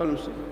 ওয়ালাইকুম আসসালাম।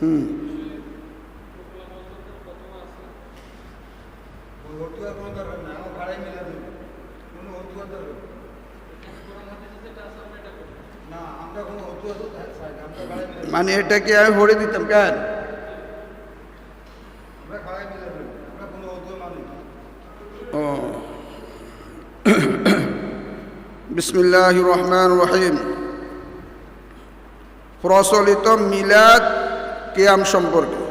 হুম অতুয়ার কোনো মানে এটা কি আমি ভরে দিতাম কেন। ও। বিসমিল্লাহ রহমান রহিম। প্রচলিত মিলাদ কেয়াম সম্পর্কে।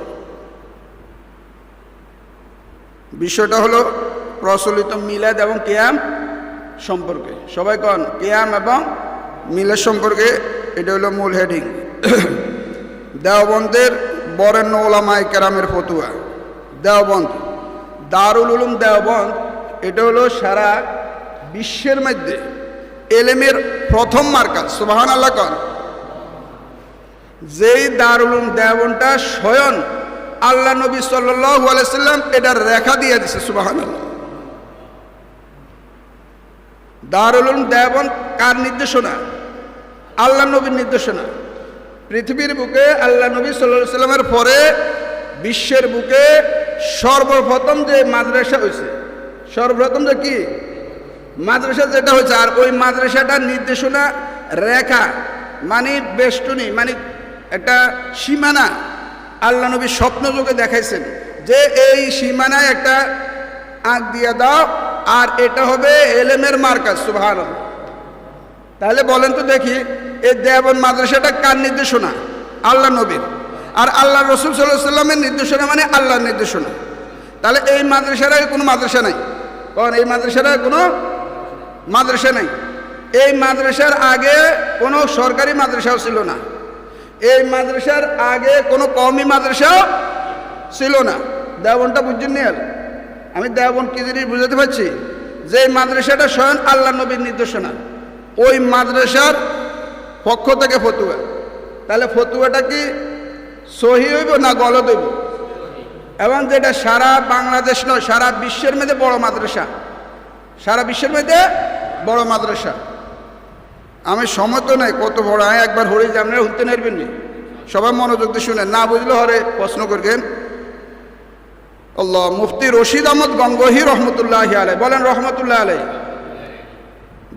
বিষয়টা হলো প্রচলিত মিলাদ এবং কেয়াম সম্পর্কে। সবাই কন কেয়াম এবং মিলাদ সম্পর্কে এটা হলো মূল হেডিং দেওবন্দের বরেণ্য ওলামাই কেরামের ফতুয়া। দেওবন্দ। দারুল উলুম দেওবন্দ, এটা হলো সারা বিশ্বের মধ্যে এলেমের প্রথম মার্কাজ সুবাহান আল্লাহ কন। যেই দারুল উলুম দেওবনটা স্বয়ং আল্লাহ নবী আলাইসাল্লাম এটার রেখা দিয়ে দিছে সুবাহান আল্লাহ দারুল উলুম দেওবন্দ কার নির্দেশনা? আল্লাহ নবীর নির্দেশনা। পৃথিবীর বুকে আল্লাহ নবী সাল্লাহ সাল্লামের পরে বিশ্বের বুকে সর্বপ্রথম যে মাদ্রাসা হয়েছে সর্বপ্রথম যে কি? মাদ্রাসা যেটা হয়েছে আর ওই মাদ্রাসাটার নির্দেশনা রেখা মানে বেষ্টনী মানে একটা সীমানা আল্লাহ নবী স্বপ্ন যুগে দেখাইছেন যে এই সীমানায় একটা আঁক দিয়ে দাও, আর এটা হবে এলেমের মার্কাজ সুভান তাহলে বলেন তো দেখি এই দেবন মাদ্রাসাটা কার নির্দেশনা? আল্লাহ নবীর। আর আল্লাহ রসুল সাল্লাহ সাল্লামের নির্দেশনা মানে আল্লাহর নির্দেশনা। তাহলে এই মাদ্রাসার কোনো মাদ্রাসা নাই? কারণ এই মাদ্রাসার কোনো মাদ্রাসা নাই? এই মাদ্রাসার আগে কোনো সরকারি মাদ্রাসাও ছিল না। এই মাদ্রাসার আগে কোনো কওমি মাদ্রাসাও ছিল না। দেবনটা বুঝছেন নিয়াল আমি দেবন কি জিনিস বুঝাতে পারছি? যে মাদ্রাসাটা স্বয়ং আল্লাহ নবীর নির্দেশনা। ওই মাদ্রাসার পক্ষ থেকে ফতুয়া। তাহলে ফতুয়াটা কি সহি হইব না গলত হইব? এবং যেটা সারা বাংলাদেশ নয়, সারা বিশ্বের মধ্যে বড় মাদ্রাসা। সারা বিশ্বের মধ্যে বড় মাদ্রাসা। আমি সময় তো নাই, কত বড় আয় একবার হরে আপনারা উঠতে নেবেন নি। সবাই মনোযোগ দিয়ে শুনে না বুঝলে হরে প্রশ্ন করবেন। আল্লাহ মুফতি রশিদ আহমদ গঙ্গহি রহমতুল্লাহ আলাই বলেন, রহমতুল্লাহ আলাই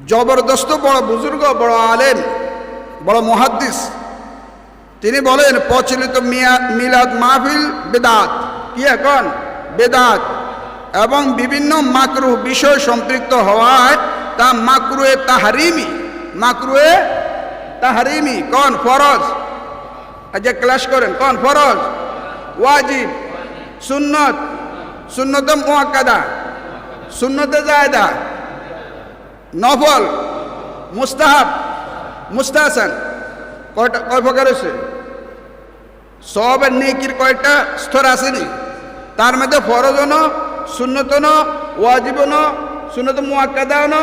জবরদস্ত বড় বুজুর্গ, বড় আলেম। বড় মহাদ্দিস। তিনি বলেন, প্রচলিত মিয়া মিলাদ মাহফিল বেদাত। কি এখন? বেদাত। এবং বিভিন্ন মাকরু বিষয় সম্পৃক্ত হওয়ায় তা মাকরুয়ে তাহারিমি। মাকরুয়ে তাহারিমি। কন ফরজ? যে ক্লাস করেন, কন ফরজ? ওয়াজিব। সুন্নত। সুন্নত মুয়াক্কাদা সুন্নতে জায়দা। নফল। মুস্তাহাব। মুস্তাহাসান কয়টা, কয় প্রকার হয়েছে? সবের নেকির কয়টা স্তর আসেনি? তার মধ্যে ফরজন শূন্যতন ওয়াজিবন শূন্যত মুয়াক্কাদাওন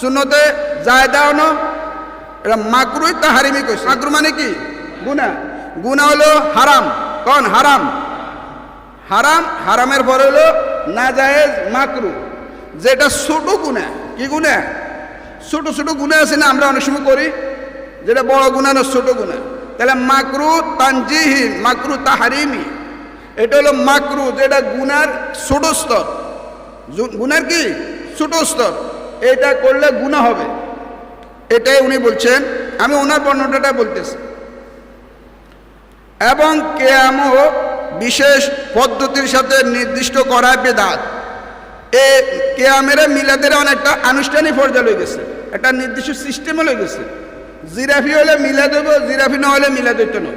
শূন্যতে জায়দাওন এটা মাকরুই তা হারিমি কইছে। মাকরু মানে কি? গুনা গুনা হলো হারাম। কন হারাম? হারাম, হারামের পরে হলো না জায়েজ মাকরু যেটা ছোট গুণা কি গুণা ছোট ছোট গুণা আছে না, আমরা অনেক সময় করি। যেটা বড় গুণা না ছোট গুণা। তাহলে মাকরু তানজিহি, মাকরু তাহারিমি। এটা হলো মাকরু, যেটা গুনার ছোট স্তর। গুনার কি? ছোট স্তর। এটা করলে গুণা হবে। এটাই উনি বলছেন। আমি ওনার বর্ণনাটা বলতেছি। এবং কেয়ামও বিশেষ পদ্ধতির সাথে নির্দিষ্ট করা বেদাত। এ কেয়ামের মিলাদের অনেকটা আনুষ্ঠানিক পর্যায়ে লই গেছে। একটা নির্দিষ্ট সিস্টেমে লই গেছে। জিরাফি হলে মিলাদ হইব, জিরাফি না হলে মিলাদ হইতো না।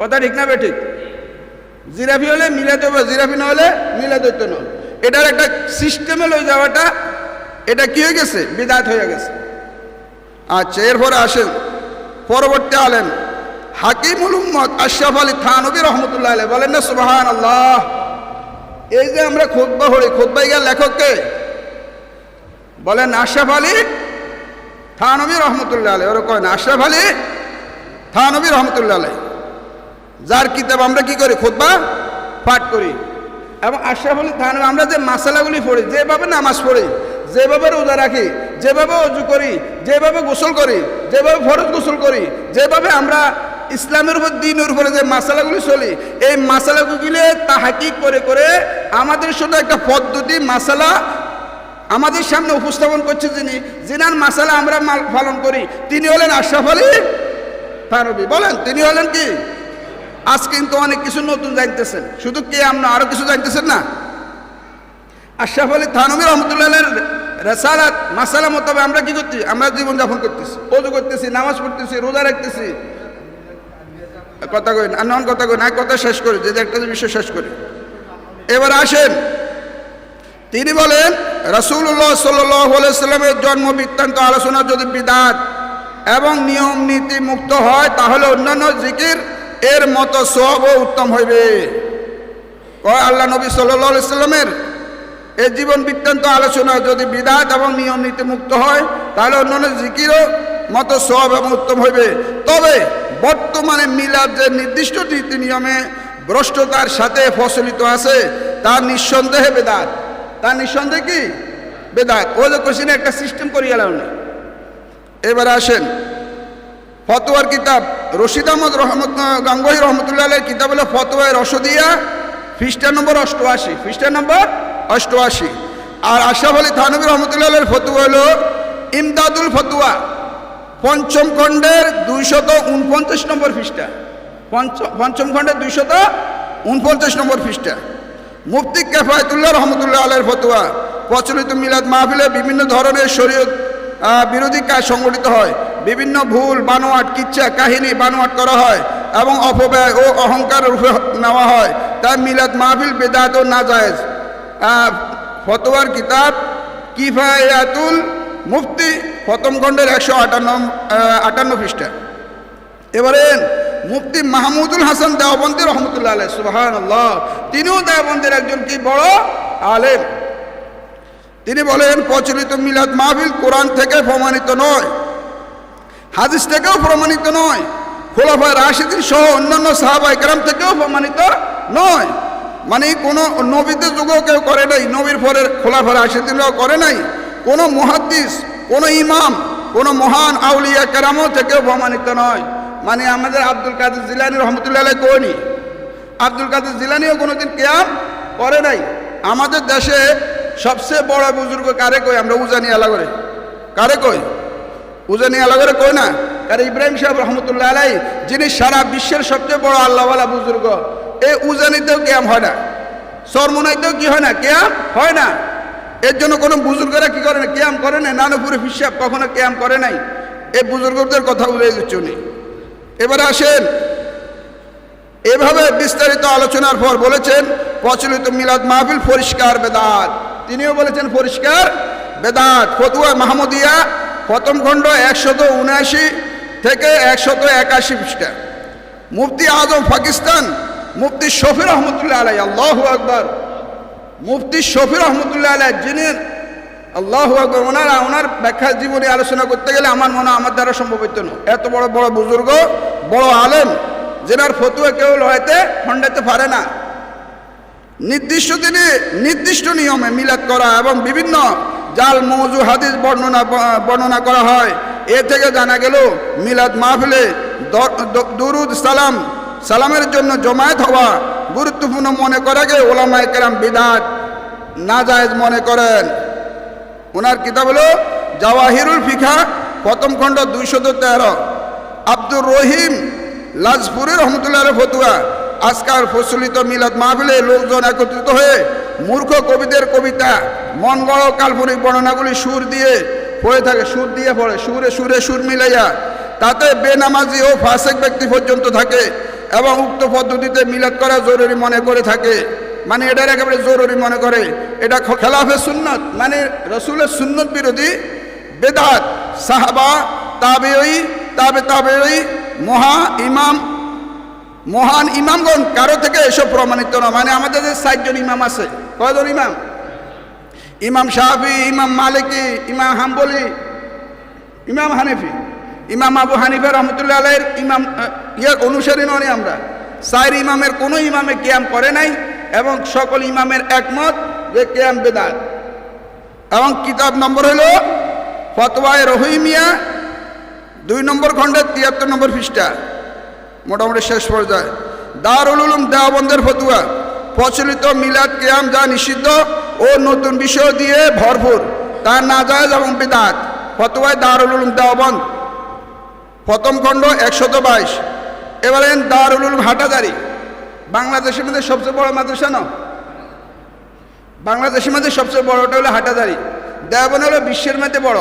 কথা ঠিক না বে ঠিক জিরাফি হলে মিলাদ হইব, জিরাফি না হলে মিলাদ হইতো না। এটার একটা সিস্টেমে লই যাওয়াটা, এটা কি হয়ে গেছে? বিদাত হয়ে গেছে। আচ্ছা এরপরে আসেন। পরবর্তী আলেন হাকিমুল উম্মদ আশরাফ আলী থানবী রহমতুল্লাহ আলাই বলেন না সুবাহান আল্লাহ এই যে আমরা খোদবা হই খোদবা গিয়া লেখককে বলেন আশরাফ আলী থানবী রহমতুল্লাহ আলাই ওরা কয় না, আশরাফ আলী? থানবী রহমতুল্লাহ আলাই যার কিতাব আমরা কি করি? খুতবা পাঠ করি। এবং আশরাফ আলী, থানবী, আমরা যে মাসালাগুলি পড়ি, যেভাবে নামাজ পড়ি, যেভাবে রোজা রাখি, যেভাবে অজু করি, যেভাবে গোসল করি, যেভাবে ফরজ গোসল করি, যেভাবে আমরা ইসলামের উপর, দিনের উপরে যে মাসালাগুলি চলি, এই মাসালাগুলি তাহাকি করে করে আমাদের শুধু একটা পদ্ধতি, মাসালা আমাদের সামনে উপস্থাপন করছে যিনি, যিনার মাসালা আমরা পালন করি, তিনি হলেন আশরাফ আলী থানবী বলেন, তিনি হলেন কি? আজ কিন্তু অনেক কিছু নতুন জানতেছেন। শুধু কে আমরা আরও কিছু জানতেছেন না? আশরাফ আলী থানবী রহমতুল্লাহ রেসালাত, মাসালা মোতাবেক আমরা কি করছি আমরা জীবনযাপন করতেছি। অজু করতেছি, নামাজ পড়তেছি, রোজা রাখতেছি। কথা কই না নন কথা কই না কথা শেষ করি যে একটা বিষয় শেষ করি। এবার আসেন। তিনি বলেন রসুল্লাহ সাল্লামের জন্ম বৃত্তান্ত আলোচনা যদি বিদাত এবং নিয়ম নীতি মুক্ত হয়, তাহলে অন্যান্য জিকির এর মতো সব উত্তম হইবে। কয় আল্লাহ নবী সাল্লাহ সাল্লামের এই জীবন বৃত্তান্ত আলোচনা যদি বিদাত এবং নিয়ম নীতি মুক্ত হয়, তাহলে অন্যান্য জিকিরও মতো সব এবং উত্তম হইবে। তবে বর্তমানে মিলাদ যে নির্দিষ্ট নীতি নিয়মে ভ্রষ্টতার সাথে ফসলিত আছে তার নিঃসন্দেহে বেদাত। তার নিঃসন্দেহে কি? বেদাত। ও যে কোশ্চিনে একটা সিস্টেম করিয়ে গেলাম না। এবার আসেন। ফতোয়ার কিতাব। রশিদ আহমদ রহমত গাঙ্গহি রহমতুল্লাহ কিতাব হলো ফতোয়ায় রসদিয়া খ্রিস্টান নম্বর অষ্টআশি। খ্রিস্টান নম্বর অষ্টআশি। আর আশরাফ আলী থানবী রহমতুল্লাহ ফতুয়া হলো ইমদাদুল ফতুয়া। পঞ্চম খণ্ডের দুইশত উনপঞ্চাশ নম্বর পৃষ্ঠা। পঞ্চম খণ্ডের দুইশত উনপঞ্চাশ নম্বর পৃষ্ঠা। মুফতি কেফায়তুল্লাহ রহমতুল্লাহ আলের ফতুয়া, প্রচলিত মিলাদ মাহফিলে বিভিন্ন ধরনের শরীয়ত বিরোধী কাজ সংগঠিত হয়। বিভিন্ন ভুল, বানোয়াট, কিচ্ছা, কাহিনী বানোয়াট করা হয় এবং অপব্যয় ও অহংকার রূপে নেওয়া হয়। তাই মিলাদ মাহফিল বেদাত ও নাজায়েজ। ফতোয়ার কিতাব কিফায়াতুল মুফতি প্রথম খণ্ডের একশো আটান্ন আটান্ন পৃষ্ঠা। এবারে মুফতি মাহমুদুল হাসান দেওবন্দি রহমতুল্লাহ আলহ সুবাহান তিনিও দেওবন্দের একজন কি বড় আলেম? তিনি বলেন, প্রচলিত মিলাদ মাহফিল কোরআন থেকে প্রমাণিত নয়, হাদিস থেকেও প্রমাণিত নয়, খোলাফায় রাশিদিন সহ অন্যান্য সাহাবা একরাম থেকেও প্রমাণিত নয়। মানে কোনো নবীদের যুগেও কেউ করে নাই, নবীর পরে খোলাফা রাশিদিনরাও করে নাই। কোনো মহাদ্দিস, কোনো ইমাম, কোনো মহান আউলিয়া কেরামও থেকেও প্রমাণিত নয়। মানে আমাদের আব্দুল কাদের জিলানি রহমতুল্লাহ কোনি আব্দুল কাদের জিলানিও কোনোদিন কেয়াম করে নাই। আমাদের দেশে সবচেয়ে বড় বুজুর্গ কারে কই আমরা উজানি আলা করে। কারে কই উজানি আলা করে কই না? কারণ ইব্রাহিম সাহেব রহমতুল্লাহ আলাই যিনি সারা বিশ্বের সবচেয়ে বড় আল্লাহওয়ালা বুজুর্গ। এই উজানিতেও ক্যাম হয় না। সরমুনাইতেও কি হয় না? ক্যাম হয় না। এর জন্য কোনো বুজুর্গরা কি করে না? ক্যাম করে না। নানুপুরে হিসাব কখনো ক্যাম করে নাই। এই বুজুর্গদের কথা উল্লেখ উনি। এবারে আসেন। এভাবে বিস্তারিত আলোচনার পর বলেছেন, প্রচলিত মিলাদ মাহফিল পরিষ্কার বেদাত। তিনিও বলেছেন, পরিষ্কার বেদাত। ফতুয়া মাহমুদিয়া, প্রথম খণ্ড একশত উনআশি থেকে একশত একাশি পৃষ্ঠা। মুফতি আজম পাকিস্তান, মুফতি শফি রহমতুল্লাহ আলাই, আল্লাহ আকবর। মুফতি শফি রহমতুল্লাহ আলাই যিনি, আল্লাহ আকবর, ওনারা, ওনার ব্যাখ্যা জীবনী আলোচনা করতে গেলে আমার মনে আমার দ্বারা সম্ভব হইতো না। এত বড় বড় বুজুর্গ বড় আলেম যেনার ফতুয়া কেউ লড়াইতে খণ্ডাইতে পারে না। নির্দিষ্ট দিনে, নির্দিষ্ট নিয়মে মিলাদ করা এবং বিভিন্ন জাল মৌজু হাদিস বর্ণনা বর্ণনা করা হয়। এ থেকে জানা গেল, মিলাদ মাহফিলে দুরুদ, সালাম, সালামের জন্য জমায়েত হওয়া গুরুত্বপূর্ণ মনে করাকে ওলামা কেরাম বিদাত, নাজায়েজ মনে করেন। ওনার কিতাব হলো জাওয়াহিরুল ফিখা প্রথম খণ্ড দুইশত তেরো। আব্দুর রহিম, লাজপুরের রহমতুল্লাহ ফতুয়া। আজকাল প্রচলিত মিলাদ মাহফিলে লোকজন একত্রিত হয়ে মূর্খ কবিদের কবিতা গড় কাল্পনিক বর্ণনাগুলি সুর দিয়ে পড়ে থাকে, সুর দিয়ে পড়ে, সুরে সুরে সুর মিলাইয়া। তাতে বেনামাজি ও ফাসেক ব্যক্তি পর্যন্ত থাকে এবং উক্ত পদ্ধতিতে মিলাদ করা জরুরি মনে করে থাকে। মানে এটার একেবারে জরুরি মনে করে। এটা খেলাফে সুন্নত মানে রসুলের সুন্নত বিরোধী বেদাত, সাহাবা তাবেই তাবে তাবেই মহা ইমাম, মহান ইমামগণ কারও থেকে এসব প্রমাণিত না। মানে আমাদের যে ষাটজন ইমাম আছে, কয়জন ইমাম? ইমাম শাহি ইমাম মালিকি, ইমাম হাম্বলি, ইমাম হানিফি, ইমাম আবু হানিফা রহমতুল্লাহ আলাইয়ের ইমাম ইয়ার অনুসারী নয় আমরা। সাইর ইমামের কোনো ইমামে কেয়াম করে নাই এবং সকল ইমামের একমত যে কেয়াম বেদাত। এবং কিতাব নম্বর হলো ফতোয়ায় রহিমিয়া দুই নম্বর খণ্ডের তিয়াত্তর নম্বর পৃষ্ঠা। মোটামুটি শেষ পর্যায়ে। দারুল উলুম দেওয়াবন্দের ফতুয়া। প্রচলিত মিলাদ কেয়াম যা নিষিদ্ধ ও নতুন বিষয় দিয়ে ভরপুর। তা নাজায়জ এবং বিদাত। ফতুয়ায় দারুল উলুম দেওয়াবন্দ প্রথম খণ্ড একশত বাইশ। এবারে দারুল উলুম হাটাদারি। বাংলাদেশের মধ্যে সবচেয়ে বড় মাদ্রাসা না? বাংলাদেশের মধ্যে সবচেয়ে বড়টা হলো হাটাদারি। দেওয়াবন হলো বিশ্বের মধ্যে বড়।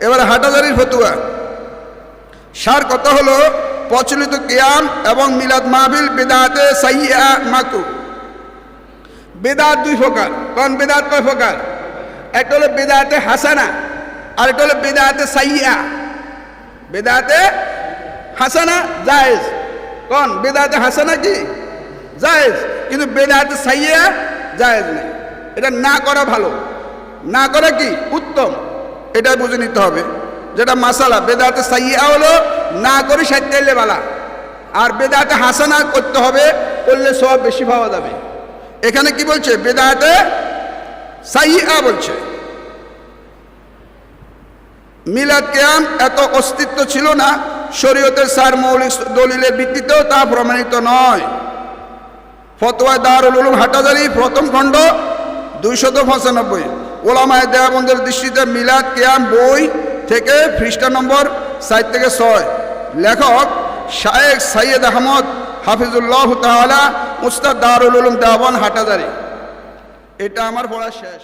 এবার হাটাদারির ফতুয়া। সার কথা হলো, প্রচলিত কিয়াম এবং মিলাদ মাহবিল বেদাতে সাইয়া মাকু বেদাত দুই প্রকার। কোন বেদাত কয় প্রকার? একটা হলো বেদাতে হাসানা আর একটা হলো বেদাতে সাইয়া বেদাতে হাসানা জায়েজ। কোন? বেদাতে হাসানা কি? জায়েজ। কিন্তু বেদাতে সাইয়া জায়েজ নেই। এটা না করা ভালো। না করা কি? উত্তম। এটা বুঝে নিতে হবে। যেটা মাসালা, বেদাতে সাইয়া হলো না করে সাইতে বালা। আর বেদাতে হাসানা করতে হবে, করলে সব বেশি পাওয়া যাবে। এখানে কি বলছে? বেদাতে সাইয়া বলছে। মিলাদ কেয়াম এত অস্তিত্ব ছিল না, শরীয়তের সার মৌলিক দলিলের ভিত্তিতেও তা প্রমাণিত নয়। ফতোয়া দারুল উলুম হাটাজারি প্রথম খণ্ড, দুইশত পঁচানব্বই। ওলামায় দেয়াবন্দের দৃষ্টিতে মিলাদ কেয়াম বই থেকে পৃষ্ঠা নম্বর সাত থেকে ছয়। লেখক শায়েক সাইয়েদ আহমদ, হাফিজুল্লাহ তাহলা মুস্তাদ দারুল উলুম দেওয়ান হাটাজারি এটা আমার পড়া শেষ।